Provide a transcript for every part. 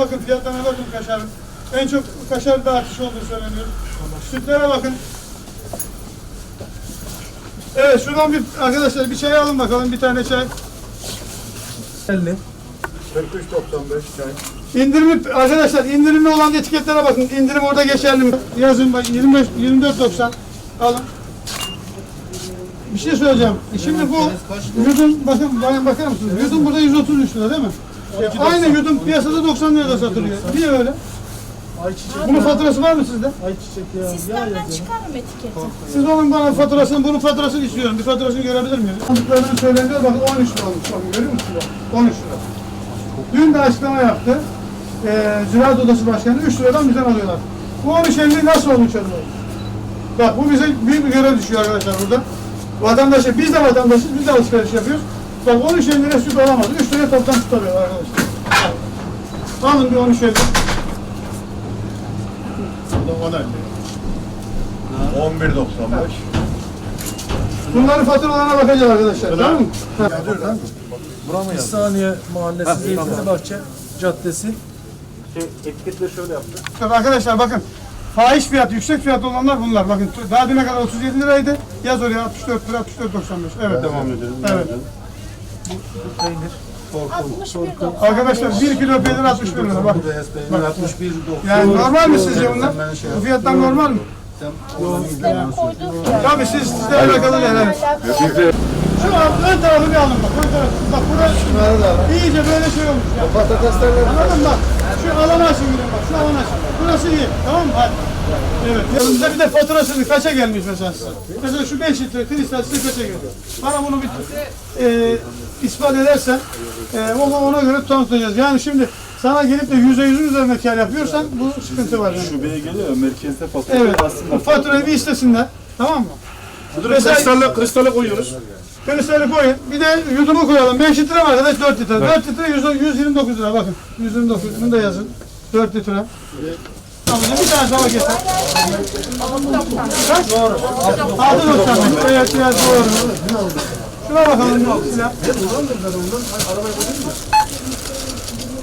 bakın, fiyatlarına bakın kaşarın. En çok kaşarda artış olduğu söyleniyor. Sütlere bakın. Evet şuradan bir arkadaşlar bir çay alın bakalım bir tane çay. 50. 43.95 çay. İndirimli arkadaşlar indirimli olan etiketlere bakın. İndirim orada geçerli mi? Yazın bak 25 24.90 alın. Bir şey söyleyeceğim. Şimdi bu yudum bakın bakar mısınız? Yudum burada 133 lira değil mi? E, aynı yudum piyasada 90 lirada satılıyor. Niye öyle? Ayçiçek. Bunun faturası var mı sizde? Ayçiçek ya. Sistemden yazıyor. çıkarım etiketi. Siz onun bana faturasını, bunun faturasını istiyorum. Bir faturasını görebilir miyim? Aldıklarının söyleniyor bakın 13 lira olmuş. Bakın görüyor musunuz? 13 lira. Dün de açıklama yaptı. Ee, Ziraat Odası Başkanı 3 liradan bizden alıyorlar. Bu 13.50 nasıl olmuş acaba? Bak bu bize büyük bir görev düşüyor arkadaşlar burada. Vatandaşa, biz de vatandaşız, biz de alışveriş yapıyoruz. Bak 13.50 lira süt alamaz. 3 liraya toptan süt alıyorlar arkadaşlar. Alın bir 13.50. O da 10 11.95. Bunların faturalarına bakacağız arkadaşlar. Tamam mı? İhsaniye Mahallesi Zeytinli Bahçe Caddesi. Tabii arkadaşlar bakın fahiş fiyat, yüksek fiyat olanlar bunlar. Bakın daha düne kadar 37 liraydı. Yaz oraya 64 lira, 64.95. Evet. Devam edelim. Evet. Peynir. 61 Arkadaşlar 1 kilo peynir 61 lira. Bak. Peynir 61 Yani normal mi sizce bunlar? Bu fiyatlar normal mi? Tabii siz sizle alakalı değil. Şu an ön tarafı bir alın bak. Ön tarafı. Bak burası iyice böyle şey olmuş. Ya. Patateslerle Anladın? Bak. Şu alanı açın gidin bak. Şu alanı açın. Burası iyi. Tamam mı? Hadi. Evet. Yanımızda bir de faturasını kaça gelmiş mesela size? Mesela şu 5 litre kristal size kaça geliyor? Bana bunu bir e, ispat edersen e, ona, ona göre tanıtacağız. Yani şimdi sana gelip de yüzde yüzün üzerinde kar yapıyorsan bu sıkıntı var. Yani. Şubeye geliyor merkezde fatura Evet. aslında. Faturayı bir istesinler. Tamam mı? Mesela- kristale, kristale koyuyoruz. Kristali koyun. Bir de yudumu koyalım. 5 litre mi arkadaş? 4 litre. 4 litre 100, 129 lira bakın. 129 bunu da yazın. 4 litre. Tamam bir tane daha getir. Kaç? Doğru. 6.95. Evet biraz doğru. Şuna bakalım. Silah.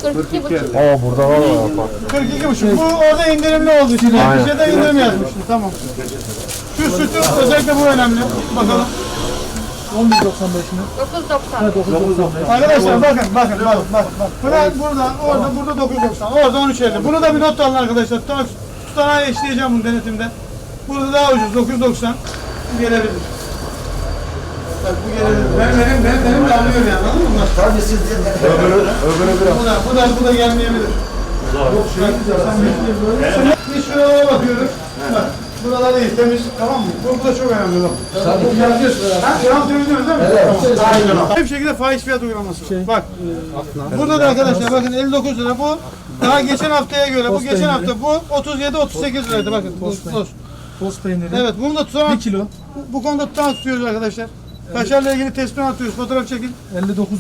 42 buçuk. 42 buçuk. Bu orada indirimli olduğu için. Bir şeyde indirim yazmıştı. Tamam. Şu sütü özellikle bu önemli. Bakalım. 11.95 mi? 9.90. Arkadaşlar bakın bakın bakın bak bak. Bırak burada orada burada 990 orada 1350. Bunu da bir not alın arkadaşlar. Tutan, tutanağı eşleyeceğim bunu denetimde. Burada daha ucuz 990 Bu gelebilir. Bak bu gelebilir. Benim benim benim, benim de alıyor yani anladın mı? Tabii siz Öbürü öbürü Bu da bu da bu da gelmeyebilir. Yok şey biz şuralara bakıyoruz. Bak. Buralar iyi, temiz, tamam mı? Bu, bu da çok önemli bak. Tabii. Yapıyorsun. Ha, şu an söylüyoruz değil mi? Evet. Tamam. Aynen. Hep şekilde faiz fiyat uygulaması. bak. Burada da arkadaşlar bakın 59 lira bu. Daha geçen haftaya göre bu geçen hafta bu 37 38 liraydı bakın. Tost Bu- peyniri. tost. Peyniri. Evet bunu da tutanak 1 kilo. bu konuda tutanak tutuyoruz arkadaşlar. Kaşarla ilgili tespih atıyoruz. Fotoğraf çekin. 59.90.